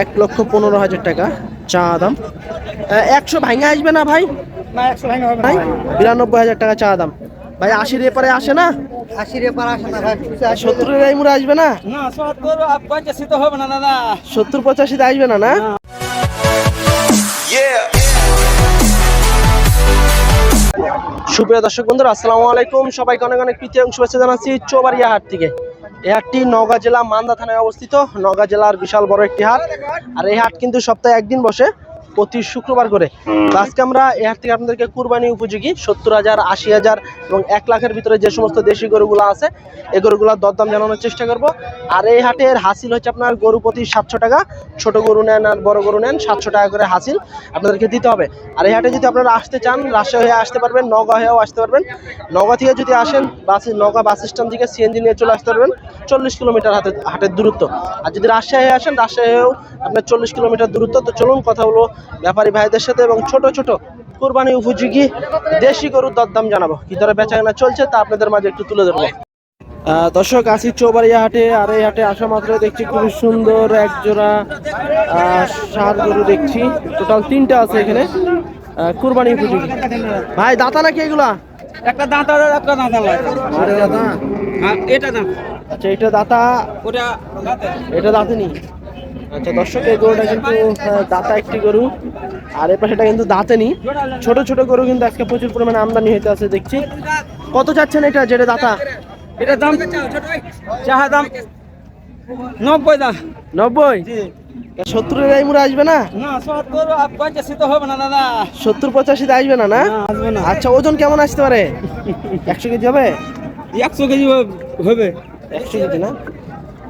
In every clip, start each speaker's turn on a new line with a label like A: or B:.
A: এক লক্ষ পনেরো হাজার টাকা চা দাম। একশো ভাঙে আসবে না ভাই?
B: না একশো ভাঙা হবে
A: ভাই বিরানব্বই হাজার টাকা চা দাম। ভাই আশির এপারে আসে না?
B: আশির এপার আসে না ভাই
A: সত্তরের আসবে না?
B: না সত্তর
A: পঁচাশিতে আসবে না না? সুপ্রিয় দর্শক বন্ধুরা আসসালামু আলাইকুম। সবাইকে অনেক অনেক প্রীতি এবং শুভেচ্ছা জানাচ্ছি চৌবাড়িয়া হাট থেকে। এই হাটটি নওগাঁ জেলা মান্দা থানায় অবস্থিত। নওগাঁ জেলার বিশাল বড় একটি হাট। আর এই হাট কিন্তু সপ্তাহে একদিন বসে। প্রতি শুক্রবার করে। আজকে আমরা এই হাট থেকে আপনাদেরকে কুরবানি উপযোগী, সত্তর হাজার, আশি হাজার এবং এক লাখের ভিতরে যে সমস্ত দেশি গরুগুলো আছে এই গরুগুলোর দরদাম জানানোর চেষ্টা করব। আর এই হাটের হাসিল হচ্ছে আপনার গরু প্রতি সাতশো টাকা, ছোট গরু নেন আর বড় গরু নেন সাতশো টাকা করে হাসিল আপনাদেরকে দিতে হবে। আর এই হাটে যদি আপনারা আসতে চান, রাজশাহী হয়ে আসতে পারবেন, নওগাঁ হয়েও আসতে পারবেন। নওগাঁ থেকে যদি আসেন, বাস নওগাঁ বাস স্ট্যান্ড থেকে সিএনজি নিয়ে চলে আসতে পারবেন, চল্লিশ কিলোমিটার হাতে হাটের দূরত্ব। আর যদি রাজশাহী হয়ে আসেন, রাজশাহী হয়েও আপনার চল্লিশ কিলোমিটার দূরত্ব। তো চলুন কথা হলো ব্যাপারী ভাইদের সাথে এবং ছোট ছোট কোরবানি উপযোগী দেশি গরুর দরদাম জানাব। কি ধরে বেচা কেনা চলছে তা আপনাদের মাঝে একটু তুলে ধরবো। দর্শক আসি চৌবাড়িয়া হাটে। আর এই হাটে আসা মাত্র দেখছি খুবই সুন্দর এক জোড়া ষাঁড় গরু দেখছি। টোটাল তিনটা আছে এখানে কুরবানি উপযোগী। ভাই দাতা নাকি এগুলা?
B: একটা দাঁত আর একটা দাঁত হ্যাঁ এটা দাঁত।
A: আচ্ছা এটা দাতা?
B: ওটা দাঁতে।
A: এটা দাঁতেনি আচ্ছা দর্শক এই গরুটা কিন্তু দাতা একটি গরু। আর এর পাশে এটা কিন্তু দাঁতেনি। ছোট ছোট গরু কিন্তু আজকে প্রচুর পরিমাণে আমদানি হইতে আছে দেখছি। কত চাচ্ছেন এটা যেটা দাতা?
B: এটা দাম চাহা দাম। নব্বই দাম।
A: নব্বই? সত্তরের আসবে না?
B: সত্তর হবে না দাদা।
A: সত্তর পঁচাশিতে আসবে না না। আচ্ছা ওজন কেমন আসতে পারে? একশো কেজি হবে?
B: একশো কেজি হবে।
A: একশো কেজি না?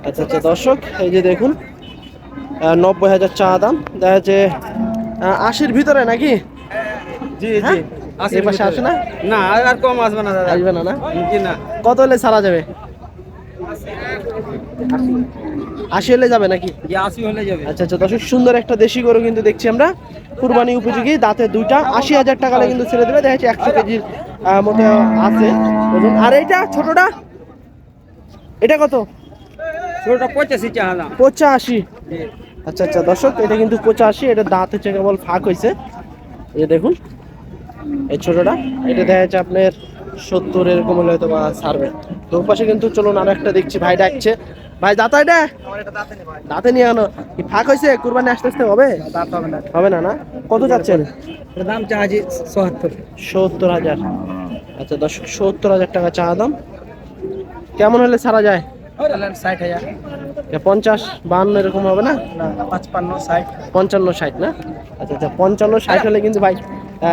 A: আচ্ছা আচ্ছা দর্শক এই যে দেখুন নব্বই হাজার চা দাম। দেখা যাচ্ছে আশির ভিতরে নাকি?
B: জি
A: হ্যাঁ? এই পাশে আসে না?
B: না আর কম আসবে না দাদা।
A: আসবে না না?
B: জি না।
A: কত হলে ছাড়া যাবে? আশি হলে যাবে নাকি?
B: আশি হলে যাবে।
A: আচ্ছা আচ্ছা দর্শক সুন্দর একটা দেশি গরু কিন্তু দেখছি আমরা। কুরবানি উপযোগী দাঁতে দুইটা আশি হাজার টাকা কিন্তু ছেড়ে দেবে। দেখা যাচ্ছে একশো কেজির মতো আছে। আর এইটা ছোটটা? এটা কত?
B: ছোটটা পঁচাশি চাহা
A: পঁচাশি। আচ্ছা আচ্ছা দর্শক এটা কিন্তু পঁচাশি এটা দাঁত হচ্ছে কেবল ফাঁক হয়েছে এই দেখুন এই ছোটটা এটা দেখা যাচ্ছে আপনার সত্তর এরকম হলে হয়তো বা ছাড়বে। তো পাশে কিন্তু চলুন আর একটা দেখছি ভাই ডাকছে। ভাই দাঁত এটা দাঁতে নিয়ে আনো। কি ফাঁক হয়েছে কুরবানি আস্তে আস্তে হবে?
B: হবে না
A: না? কত যাচ্ছেন?
B: দাম চুয়াত্তর
A: সত্তর। হাজার। আচ্ছা দর্শক সত্তর হাজার টাকা চা দাম। কেমন হলে ছাড়া যায়?
B: ষাট হাজার।
A: পঞ্চাশ বাহান্ন এরকম হবে না?
B: না পাঁচপান্ন ষাট।
A: পঞ্চান্ন ষাট না? আচ্ছা আচ্ছা পঞ্চান্ন ষাট হলে কিন্তু ভাই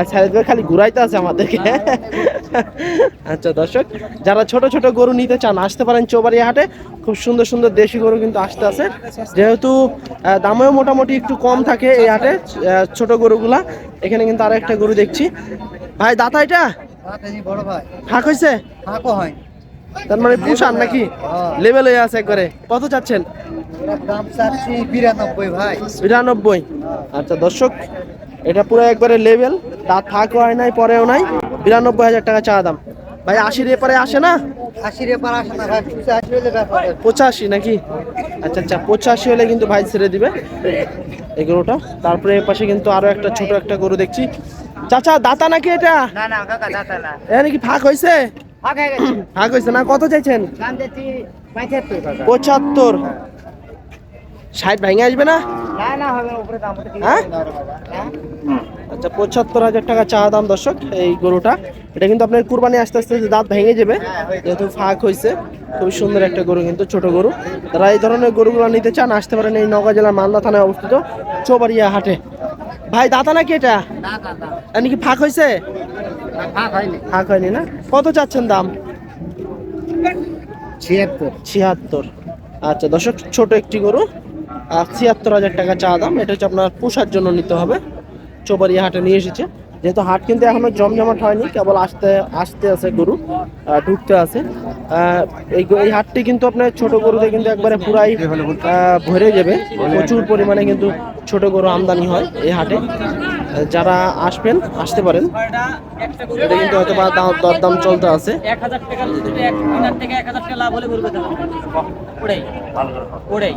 A: ছেড়ে খালি ঘুরাইতে আছে আমাদেরকে। আচ্ছা দর্শক যারা ছোট ছোট গরু নিতে চান আসতে পারেন চৌবাড়িয়া হাটে। খুব সুন্দর সুন্দর দেশি গরু কিন্তু আসতে আছে। যেহেতু দামেও মোটামুটি একটু কম থাকে এই হাটে ছোট গরুগুলা এখানে কিন্তু আরও একটা গরু দেখছি। ভাই দাতা এটা? ফাঁক হয়েছে
B: হাঁকও হয়
A: তার মানে পুষান নাকি? লেভেল হয়ে আছে একবারে। কত চাচ্ছেন?
B: বিরানব্বই
A: আচ্ছা দর্শক এটা পুরো একবারে লেভেল ফাঁকও হয় নাই পরেও নাই। বিরানব্বই হাজার টাকা চা দাম। ভাই আশির এপারে আসে না?
B: আশির এপার আসে না ভাই পঁচাশি
A: নাকি? আচ্ছা আচ্ছা পঁচাশি হলে কিন্তু ভাই ছেড়ে দিবে। এই গরুটা। তারপরে এ পাশে কিন্তু আরও একটা ছোট একটা গরু দেখছি। চাচা দাতা নাকি এটা?
B: না না কাকা দাঁতা না।
A: এ নাকি ফাঁক হয়েছে
B: ফাঁক
A: হয়েছে না? কত চাইছেন?
B: পঁচাত্তর।
A: ষাট ভেঙে আসবে না? হ্যাঁ?
B: হ্যাঁ?
A: আচ্ছা পঁচাত্তর হাজার টাকা চা দাম দর্শক এই গরুটা। এটা কিন্তু আপনার কুরবানি আস্তে আস্তে দাঁত ভেঙে যাবে যেহেতু ফাঁক হয়েছে খুবই সুন্দর একটা গরু কিন্তু ছোট গরু। তারা এই ধরনের গরুগুলো নিতে চান আসতে পারেন এই নওগাঁ জেলার মালদা থানায় অবস্থিত চৌবাড়িয়া হাটে। ভাই দাতা নাকি এটা? নাকি ফাঁক হয়েছে?
B: ফাঁক হয়নি।
A: ফাঁক হয়নি না? কত চাচ্ছেন দাম?
B: ছিয়াত্তর।
A: ছিয়াত্তর। আচ্ছা দর্শক ছোট একটি গরু। আর ছিয়াত্তর হাজার টাকা চা দাম। এটা হচ্ছে আপনার পোষার জন্য নিতে হবে। চৌবাড়িয়া হাটে নিয়ে এসেছে। যেহেতু হাট কিন্তু এখনও জমজমাট হয়নি কেবল আসতে আসতে আছে গরু ঢুকতে আছে। এই এই হাটটি কিন্তু আপনার ছোট গরুতে কিন্তু একবারে পুরাই ভরে যাবে। প্রচুর পরিমাণে কিন্তু ছোট গরু আমদানি হয় এই হাটে। যারা আসবেন আসতে পারেন। এটা কিন্তু হয়তো বা দাম দরদাম চলতে আছে।
B: এক হাজার টাকা যদি এক দিনের থেকে এক হাজার টাকা লাভ হলে বলবে দাম ওটাই ওটাই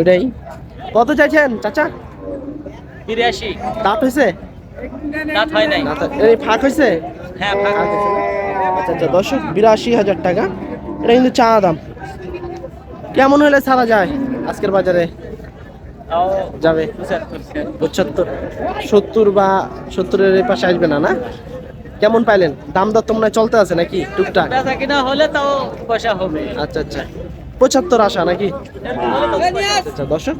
B: ওটাই
A: কত চাইছেন চাচা?
B: বিরাশি।
A: দাঁত হয়েছে?
B: দাঁত হয় নাই।
A: এই ফাঁক হয়েছে?
B: হ্যাঁ ফাঁক
A: আচ্ছা আচ্ছা দর্শক বিরাশি হাজার টাকা। এটা কিন্তু চা দাম। কেমন হলে ছাড়া যায় আজকের বাজারে? যাবে।
B: পঁচাত্তর।
A: সত্তর বা সত্তরের পাশে আসবে না না? কেমন পাইলেন? দাম দর তো মনে হয় চলতে আছে নাকি? টুকটাক?
B: কিনা হলে তাও পয়সা হবে।
A: আচ্ছা আচ্ছা। পঁচাত্তর আসা নাকি? আচ্ছা দর্শক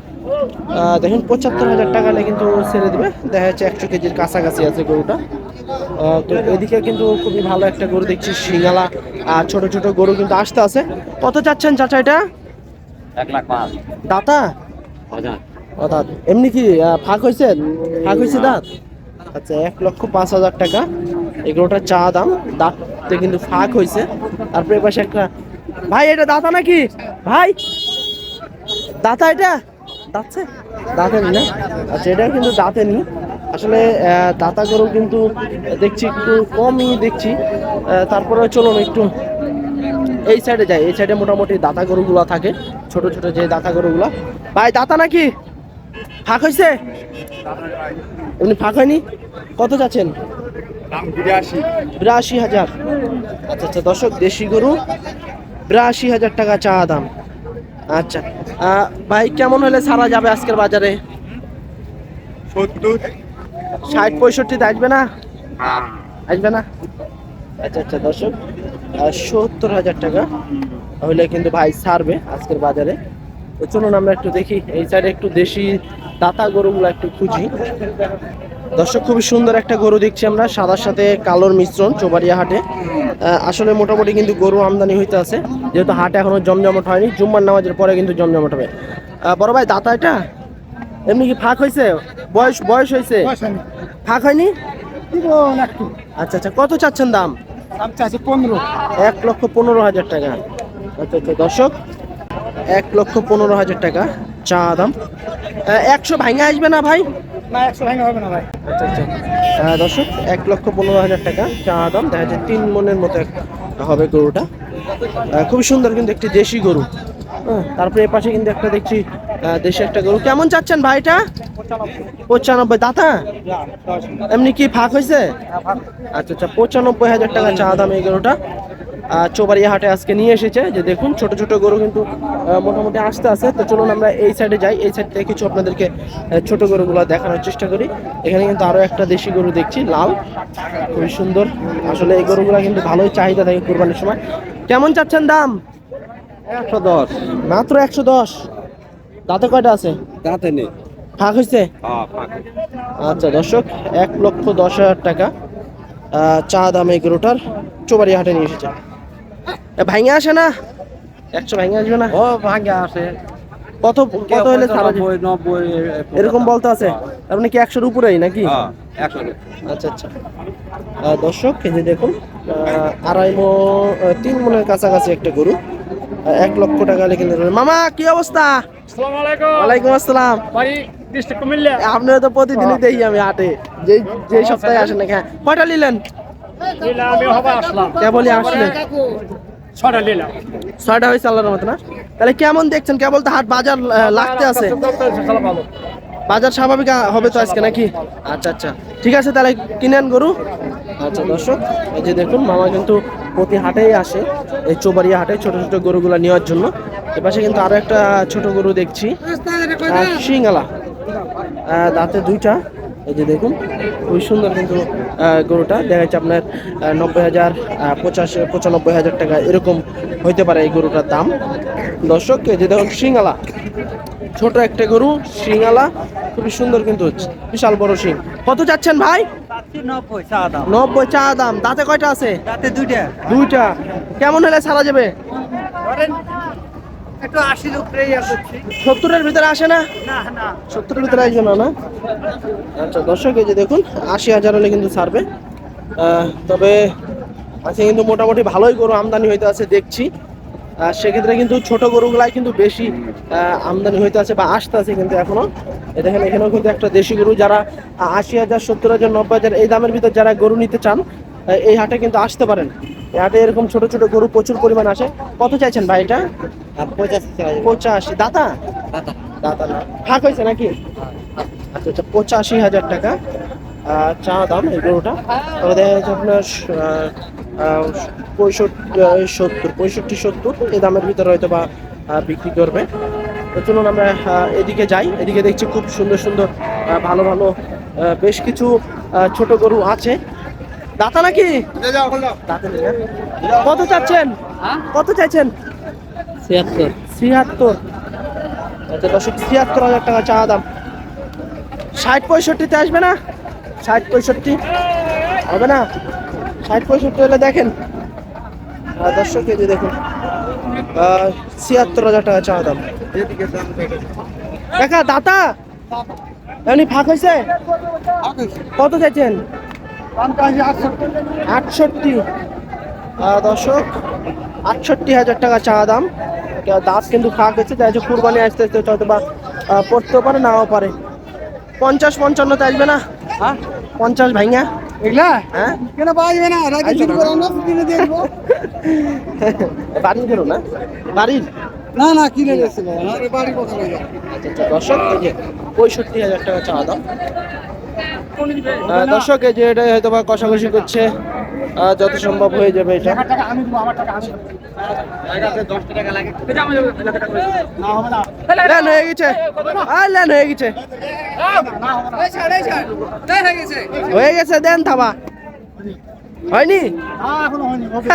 A: দেখুন পঁচাত্তর হাজার টাকা হলে কিন্তু ছেড়ে দেবে। দেখা যাচ্ছে একশো কেজির কাছাকাছি আছে গরুটা। তো এদিকে কিন্তু খুবই ভালো একটা গরু দেখছি সিঙ্গালা আর ছোট ছোট গরু কিন্তু আসতে আছে। কত চাচ্ছেন চাচা এটা?
B: এক লাখ পাঁচ।
A: দাতা? দাঁত এমনি কি ফাঁক হয়েছে? ফাঁক হয়েছে দাঁত? আচ্ছা এক লক্ষ পাঁচ হাজার টাকা। এগুলোটা চা দাম দাঁততে কিন্তু ফাঁক হয়েছে। তারপরে পাশে একটা ভাই এটা দাতা নাকি? ভাই দাতা এটা? দাঁতছে? দাঁতে নি না? আচ্ছা এটা কিন্তু দাঁতে নি আসলে দাতা গরু কিন্তু দেখছি একটু কমই দেখছি। তারপরে চলুন একটু এই সাইডে যাই। এই সাইডে মোটামুটি দাতা গরুগুলো থাকে। ছোট ছোট যে দাতা গরুগুলো। ভাই দাতা নাকি? ফাঁক হয়েছে এমনি ফাঁক হয়নি? কত যাচ্ছেন? বিরাশি হাজার। আচ্ছা আচ্ছা দর্শক দেশি গরু বিরাশি হাজার টাকা চা দাম। আচ্ছা ভাই কেমন হলে ছাড়া যাবে আজকের বাজারে?
C: সত্তর।
A: ষাট পঁয়ষট্টিতে আসবে না? আসবে না? আচ্ছা আচ্ছা দর্শক সত্তর হাজার টাকা হইলে কিন্তু ভাই ছাড়বে আজকের বাজারে। তো চলুন আমরা একটু দেখি এই সাইডে একটু দেশি দাতা গরুগুলো একটু খুঁজি। দর্শক খুবই সুন্দর একটা গরু দেখছি আমরা সাদার সাথে কালোর মিশ্রণ চোবাড়িয়া হাটে। আসলে মোটামুটি কিন্তু গরু আমদানি হইতে আছে যেহেতু হাটে এখনও জমজমট হয়নি জুম্মার নামাজের পরে কিন্তু জমজমট হবে। বড় ভাই দাতা এটা? এমনি কি ফাঁক হয়েছে? বয়স বয়স হয়েছে? ফাঁক হয়নি? আচ্ছা আচ্ছা কত চাচ্ছেন দাম?
C: চাচ্ছি পনেরো।
A: এক লক্ষ পনেরো হাজার টাকা। আচ্ছা আচ্ছা দর্শক এক লক্ষ পনেরো হাজার টাকা চা দাম। একশো ভাঙে আসবে না ভাই?
C: না একশো ভাঙা হবে না ভাই।
A: আচ্ছা আচ্ছা। দর্শক এক লক্ষ পনেরো হাজার টাকা চা দাম। দেখা যাচ্ছে তিন মনের মতো হবে গরুটা। খুবই সুন্দর কিন্তু একটি দেশি গরু। হ্যাঁ, তারপরে এ পাশে কিন্তু একটা দেখছি দেশি একটা গরু। কেমন চাচ্ছেন ভাইটা পঁচানব্বই। দাতা এমনি কি ফাঁক হয়েছে? আচ্ছা আচ্ছা পঁচানব্বই হাজার টাকা চা দাম এই গরুটা। চৌবাড়িয়া হাটে আজকে নিয়ে এসেছে। যে দেখুন ছোট ছোট গরু কিন্তু মোটামুটি আসতে আছে তো চলুন আমরা এই সাইডে যাই। এই সাইড থেকে কিছু আপনাদেরকে ছোট গরুগুলো দেখানোর চেষ্টা করি। এখানে কিন্তু আরও একটা দেশি গরু দেখছি লাল। খুবই সুন্দর। আসলে এই গরুগুলো কিন্তু ভালোই চাহিদা থাকে কুরবানির সময়। কেমন চাচ্ছেন দাম?
C: একশো দশ।
A: মাত্র একশো দশ। দাঁতে কয়টা আছে?
C: দাঁতে নেই।
A: ফাঁক হয়েছে
C: হ্যাঁ
A: আচ্ছা দর্শক এক লক্ষ দশ হাজার টাকা চা দাম এই গরুটার চোবাড়ি হাটে নিয়ে এসেছে। ভাঙে আসে না? একশো ভাঙে আসবে না?
C: ও ভাগে আসে।
A: কত কত হলে ছাড়া
C: নব্বই নব্বই
A: এরকম বলতে আছে? তার মানে কি একশোর উপরেই নাকি?
C: হ্যাঁ একশো
A: আচ্ছা আচ্ছা। দর্শক যে দেখুন আড়াই মো তিন মনের কাছাকাছি একটা গরু এক লক্ষ টাকা হলে কিনতে। মামা কি অবস্থা?
C: আসসালামু
A: ওয়ালাইকুম আসসালাম। আপনারা তো প্রতিদিনই দেখি আমি হাটে। যে যে সপ্তাহে আসেন না হ্যাঁ। কয়টা নিলেন? কেবলই আসলেন।
C: ছটা নিলাম
A: ছয়টা হয়েছে আল্লাহর মতো না? তাহলে কেমন দেখছেন? কেবল তো হাট বাজার লাগতে আছে? বাজার স্বাভাবিক হবে তো আজকে নাকি? আচ্ছা আচ্ছা। ঠিক আছে তাহলে কিনেন গরু। আচ্ছা দর্শক এই যে দেখুন মামা কিন্তু প্রতি হাটেই আসে এই চোবাড়িয়া হাটে ছোট ছোট গরুগুলা নেওয়ার জন্য। এপাশে কিন্তু আরও একটা ছোট গরু দেখছি। আহ, দাঁতে দুইটা। এই যে দেখুন খুবই সুন্দর কিন্তু গরুটা। দেখা যাচ্ছে আপনার নব্বই হাজার পঁচাশি পঁচানব্বই হাজার টাকা এরকম হইতে পারে এই গরুটার দাম। দর্শক এই যে দেখুন সিঙ্গালা ছোট একটা গরু সিঙ্গালা খুবই সুন্দর কিন্তু বিশাল বড় সিং কত যাচ্ছেন ভাই?
B: নব্বই চা দাম।
A: নব্বই চা দাম। দাঁতে কয়টা আছে?
B: তাতে দুইটা।
A: দুইটা। কেমন হলে ছাড়া যাবে?
B: একটু আশির উপরে ইয়া করছি।
A: সত্তরের ভিতরে আসে না?
B: না
A: সত্তরের ভিতরে আসবে না না? আচ্ছা দর্শক এই যে দেখুন আশি হাজার হলে কিন্তু ছাড়বে। তবে আজকে কিন্তু মোটামুটি ভালোই গরু আমদানি হইতে আছে দেখছি। আর সেক্ষেত্রে কিন্তু ছোট গরুগুলাই কিন্তু বেশি আমদানি হইতে আছে বা আসতে আছে কিন্তু এখনও। দেখেন এখানেও কিন্তু একটা দেশি গরু যারা আশি হাজার সত্তর হাজার নব্বই হাজার এই দামের ভিতর যারা গরু নিতে চান এই হাটে কিন্তু আসতে পারেন। হাটে এরকম ছোট ছোট গরু প্রচুর পরিমাণ আসে। কত চাইছেন ভাই এটা?
B: পঁচাশি
A: দাতা? দাতা। না। ফাঁক হয়েছে নাকি? আচ্ছা আচ্ছা। পঁচাশি হাজার টাকা। চা দাম এই গরুটা? তবে দেখা যাচ্ছে আপনার পঁয়ষট্টি সত্তর পঁয়ষট্টি সত্তর। এই দামের ভিতরে হয়তো বা বিক্রি করবে। তো চলুন আমরা এদিকে যাই। এদিকে দেখছি খুব সুন্দর সুন্দর ভালো ভালো বেশ কিছু ছোট গরু আছে। দাতা নাকি? না? কত চাচ্ছেন? কত চাইছেন?
B: ছিয়াত্তর।
A: ছিয়াত্তর। আচ্ছা দশক ছিয়াত্তর হাজার টাকা চা দাম। ষাট পঁয়ষট্টিতে আসবে না? ষাট পঁয়ষট্টি। হবে না? ষাট পঁয়ষট্টি হলে দেখেন। আহ, দর্শক যে দেখুন। ছিয়াত্তর হাজার টাকা চা দাম। দেখা দাতা? এমনি ফাঁক হয়েছে। কত চাইছেন? আটষট্টি। দর্শক আটষট্টি হাজার টাকা চা দাম। দাঁত কিন্তু ফাঁক গেছে তাই কুরবানি আসতে আসতে হয়তো বা পড়তেও পারে নাও পারে। পঞ্চাশ পঞ্চান্নতে আসবে না? হ্যাঁ। পঞ্চাশ ভাইঙ্গা।
B: এগুলা?
A: হ্যাঁ।
B: কেন পাওয়া যাবে না? শুরু করো কিনে
A: বাড়ির না? বাড়ির?
B: না না কিনে গেছিল বাড়ি কোথায়
A: আচ্ছা আচ্ছা দর্শক পঁয়ষট্টি হাজার টাকা চা দাম। দর্শক এই যে এটা হয়তো বা কষাকষি করছে যত সম্ভব হয়ে যাবে এটা।
C: টাকা আমি দেবো আমার টাকা আমি এটা আমি দেবো, এলাকা টাকা করে দেবো। না হবে না
A: লেন হয়ে গেছে। আর লেন হয়ে গেছে। হয়ে গেছে দেন থাবা হয়নি?
C: এখনও হয়নি ওকে।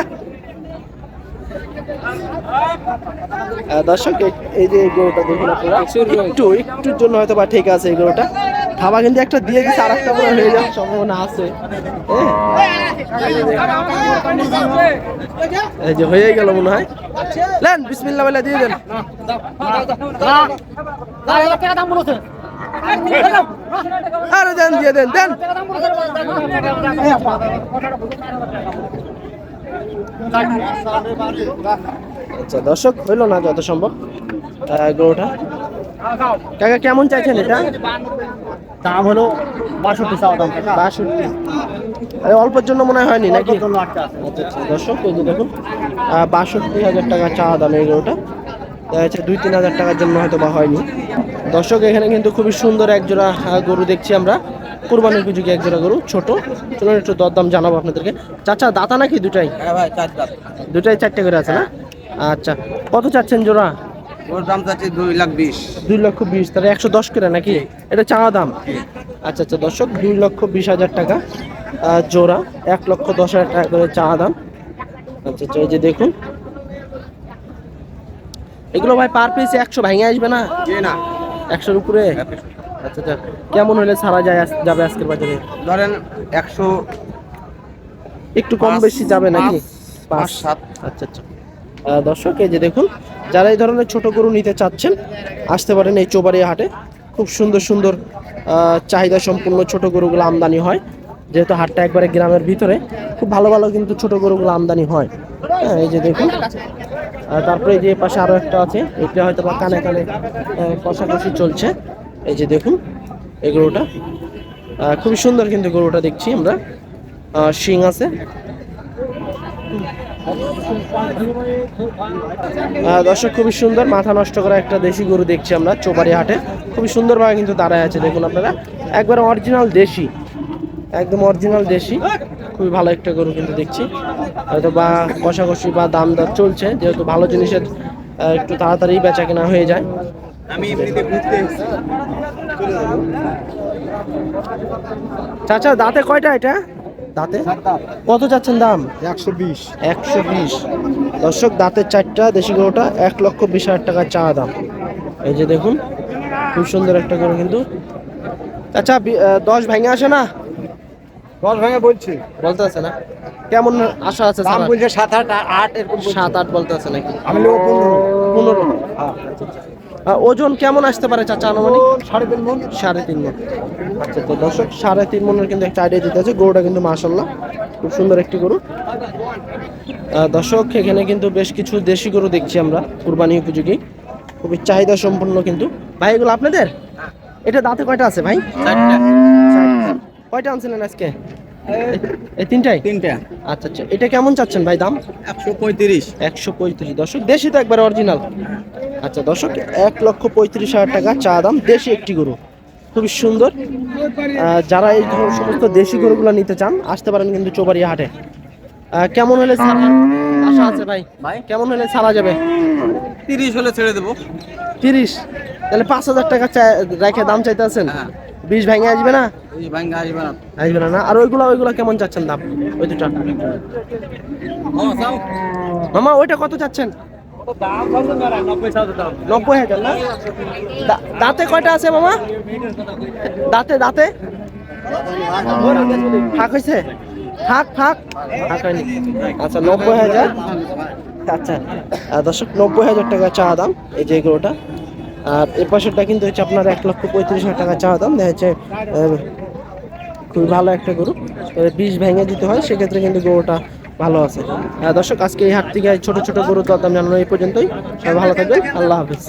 A: আহ, দর্শক এই- এই যে এই গরুটা দেখুন আপনারা। একটু একটুর জন্য হয়তো বা ঠিক আছে এই গরুটা। থাবা কিন্তু একটা দিয়ে দিচ্ছে আর একটা মনে হয়ে যাওয়ার সম্ভাবনা আছে। এই যে হয়ে গেল মনে হয়। লেন বিসমিল্লা বলে দিয়ে দেন। আরে দেন, দিয়ে দেন দেন। আচ্ছা দর্শক, হইল না যত সম্ভব গরুটা। কাকা, কেমন চাইছেন এটা?
C: দাম হলো বাষট্টি চাওয়া দাম।
A: বাষট্টি। আরে অল্পের জন্য মনে হয়নি নাকি? আচ্ছা আচ্ছা দর্শক এই যে দেখুন বাষট্টি হাজার টাকা চা দাম এই গরুটা। দুই তিন হাজার টাকার জন্য হয়তো বা হয়নি। দর্শক এখানে কিন্তু খুবই সুন্দর এক জোড়া গরু দেখছি আমরা। কুরবানির উপযোগী এক জোড়া গরু ছোট। চলুন একটু দরদাম জানাব আপনাদেরকে। চাচা দাতা নাকি দুটাই?
B: হ্যাঁ ভাই চার
A: দুটাই চারটে করে আছে না? আচ্ছা কত চাচ্ছেন জোড়া?
B: ওর দাম চাচ্ছি দুই লাখ বিশ।
A: দুই লক্ষ বিশ তাহলে একশো দশ করে নাকি? এটা চাওয়া দাম? আচ্ছা আচ্ছা দর্শক দুই লক্ষ বিশ হাজার টাকা জোড়া এক লক্ষ দশ হাজার টাকা করে চাওয়া দাম। আচ্ছা আচ্ছা যে দেখুন। এগুলো ভাই পার পিস একশো ভেঙে আসবে না?
B: না।
A: একশোর উপরে? আচ্ছা আচ্ছা কেমন হলে ছাড়া যায় যাবে আজকের বাজারে?
B: ধরেন একশো
A: একটু কম বেশি যাবে নাকি?
B: পাঁচ, সাত।
A: আচ্ছা আচ্ছা। দর্শক এই যে দেখুন যারা এই ধরনের ছোট গরু নিতে চাচ্ছেন, আসতে পারেন এই চোবাড়িয়া হাটে। খুব সুন্দর সুন্দর চাহিদা সম্পূর্ণ ছোট গরুগুলো আমদানি হয়। যেহেতু হাটটা একবারে গ্রামের ভিতরে, খুব ভালো ভালো কিন্তু ছোট গরুগুলো আমদানি হয়। হ্যাঁ এই যে দেখুন। তারপরে যে পাশে আরও একটা আছে, এটা হয়তো বা কানে কানে কষাকষি চলছে। এই যে দেখুন, এই গরুটা। খুবই সুন্দর কিন্তু গরুটা দেখছি আমরা। শিং আছে। দর্শক খুবই সুন্দর। মাথা নষ্ট করা একটা দেশি গরু দেখছি আমরা চোপারি হাটে। খুবই সুন্দরভাবে কিন্তু দাঁড়ায় আছে দেখুন আপনারা। একবার অরিজিনাল দেশি একদম অরিজিনাল দেশি। খুবই ভালো একটা গরু কিন্তু দেখছি। হয়তো বা কষাকষি বা দাম দর চলছে যেহেতু ভালো জিনিসের একটু তাড়াতাড়ি বেচা কেনা হয়ে যায়।
B: আমি
A: চাচা দাঁতে কয়টা এটা? দাঁতে? কত যাচ্ছেন দাম?
B: একশো বিশ।
A: একশো বিশ। দর্শক দাঁতের চারটা দেশি গরুটা এক লক্ষ বিশ হাজার টাকা চা দাম। এই যে দেখুন খুব সুন্দর একটা গরু কিন্তু। আচ্ছা দশ ভেঙে আসে না?
B: দশ ভাঙে বলছি।
A: বলতে আছে না। কেমন আশা আছে
B: দাম বলছে সাত আট আট এরকম
A: সাত আট বলতে আছে নাকি?
B: আমি পনেরো।
A: পনেরো। আহ, ওজন কেমন আসতে পারে চাচা আনুমানিক?
B: সাড়ে তিন মন।
A: সাড়ে তিন মন। আচ্ছা তো দর্শক সাড়ে তিন মনের কিন্তু একটা আইডিয়া দিতে আছে। গরুটা কিন্তু মাসাল্লাহ খুব সুন্দর একটি গরু। দর্শক এখানে কিন্তু বেশ কিছু দেশি গরু দেখছি আমরা কুরবানি উপযোগী। খুবই চাহিদা সম্পন্ন কিন্তু। ভাই এগুলো আপনাদের? এটা দাঁতে কয়টা আছে ভাই? কয়টা আনছিলেন আজকে? এই তিনটাই?
B: তিনটা।
A: আচ্ছা আচ্ছা। এটা কেমন চাচ্ছেন ভাই দাম?
B: একশো পঁয়ত্রিশ।
A: একশো পঁয়ত্রিশ। দর্শক দেশি তো একবার অরিজিনাল আচ্ছা দর্শক এক লক্ষ পঁয়ত্রিশ হাজার টাকা চা দাম দেশি একটি গরু। খুবই সুন্দর। যারা এই সমস্ত দেশি গরুগুলো নিতে চান আসতে পারেন কিন্তু চোবাড়িয়া হাটে। কেমন হলে ছাড়া আশা আছে ভাই?
B: ভাই?
A: কেমন হলে ছাড়া যাবে?
B: তিরিশ হলে ছেড়ে দেবো।
A: তিরিশ? তাহলে পাঁচ হাজার টাকা চা- রেখে দাম চাইতে আছেন? বিশ ভেঙে আসবে না?
B: আসবে না।
A: না আর ওইগুলো ওইগুলো কেমন চাচ্ছেন দাম? ওই দুটা। মামা ওইটা কত চাচ্ছেন?
B: নব্বই হাজার
A: না? দাঁতে কয়টা আছে মামা? দাঁতে দাঁতে? ফাঁক হয়েছে ফাঁক ফাঁক? আচ্ছা নব্বই হাজার। আচ্ছা দর্শক নব্বই হাজার টাকা চা দাম। এই যে এগুলোটা। আর এর পাশেরটা কিন্তু হচ্ছে আপনার এক লক্ষ পঁয়ত্রিশ হাজার টাকা চাওয়া দাম, দেখা যাচ্ছে খুবই ভালো একটা গরু। বিষ ভেঙে দিতে হয়, সেক্ষেত্রে কিন্তু গরুটা ভালো আছে। দর্শক, আজকে এই হাট থেকে ছোটো ছোট তো দরদাম জানানো এই পর্যন্তই। সবাই ভালো থাকবেন, আল্লাহ হাফিজ।